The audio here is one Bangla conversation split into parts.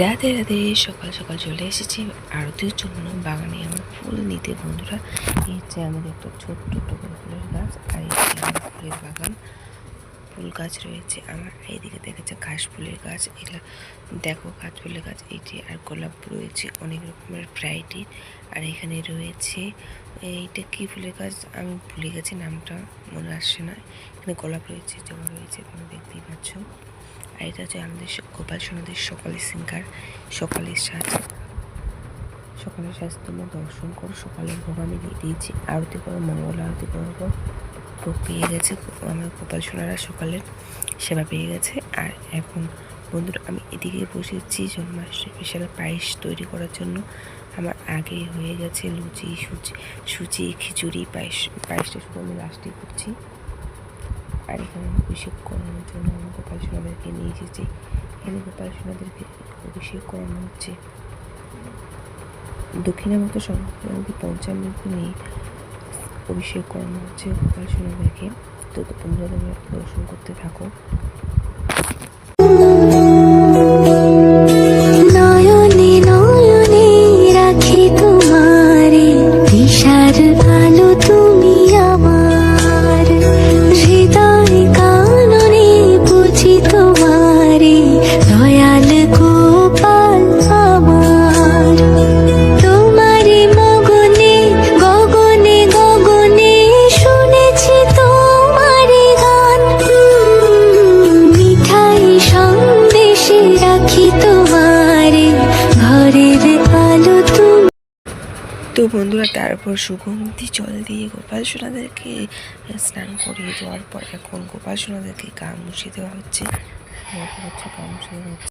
রাতে রাতে সকাল সকাল চলে এসেছি। আরতির জন্য বাগানে। আমার ফুল নিতে বন্ধুরা এই হচ্ছে আমাদের একটা ছোট্ট টগর ফুলের গাছ আর এই ফুলের বাগান। ফুল গাছ রয়েছে আমার। এইদিকে দেখেছে ঘাস ফুলের গাছ। এগুলো দেখো ঘাস ফুলের গাছ। এইটি আর গোলাপ রয়েছে, অনেক রকমের ভ্যারাইটির আর এখানে রয়েছে, এইটা কি ফুলের গাছ? আমি ভুলে গেছি, নামটা মনে আসছে না। এখানে গোলাপ রয়েছে, জবা রয়েছে, তোমরা দেখতেই পাচ্ছ। আর এটা হচ্ছে আমাদের গোপাল সোনাদের সকালের সিঙ্গার সকালের সাজ সকালের সাজ তোমরা দর্শন করো, সকালের ভোগ আমি দিয়ে দিয়েছি। আরতি করো, মঙ্গল আরতি করব ভোগ পেয়ে গেছে আমার গোপাল সোনারা সকালের সেবা পেয়ে গেছে। আর এখন বন্ধুরা, আমি এদিকে বসেছি জন্মাষ্টমী স্পেশাল পায়েস তৈরি করার জন্য। আমার আগে হয়ে গেছে লুচি সুচি সুচি খিচুড়ি, পায়েস, পায়েসটা শুধু আমি লাস্টে করছি। এখানে অভিষেক করানোর জন্য আমি গোপাল সোনাদেরকে নিয়ে এসেছি। এখানে গোপাল সোনাদেরকে অভিষেক করানো হচ্ছে। দক্ষিণামুক্ত সংক্রান্তি পঞ্চামৃতি নিয়ে অভিষেক করানো হচ্ছে গোপাল সোনাদেরকে। তো তোমরা তোমরা দর্শন করতে থাকো। তো বন্ধুরা, তারপর সুগন্ধি জল দিয়ে গোপাল সোনাদেরকে স্নান করিয়ে দেওয়ার পর এখন গোপাল সোনাদেরকে গা মুছে দেওয়া হচ্ছে। গা মুছে দেওয়া হচ্ছে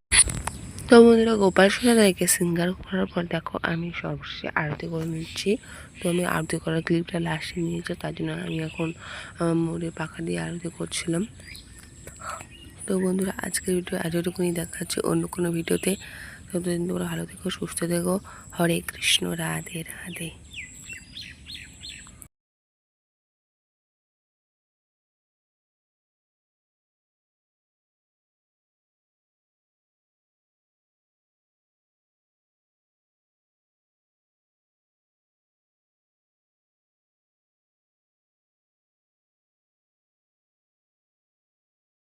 তো বন্ধুরা, গোপাল সোনাদেরকে সিঙ্গার করার পর দেখো, আমি সর্বশেষে আরতি করে নিচ্ছি। তো আমি আরতি করার ক্লিপটা লাস্টে নিয়েছি, তার জন্য আমি এখন মোড়ে পাখা দিয়ে আরতি করছিলাম। তো বন্ধুরা, আজকের ভিডিও আজ এটুকুনি দেখা হচ্ছে অন্য কোনো ভিডিওতে ততদিন তোমরা ভালো থেকো সুস্থ থেকো হরে কৃষ্ণ রাধে রাধে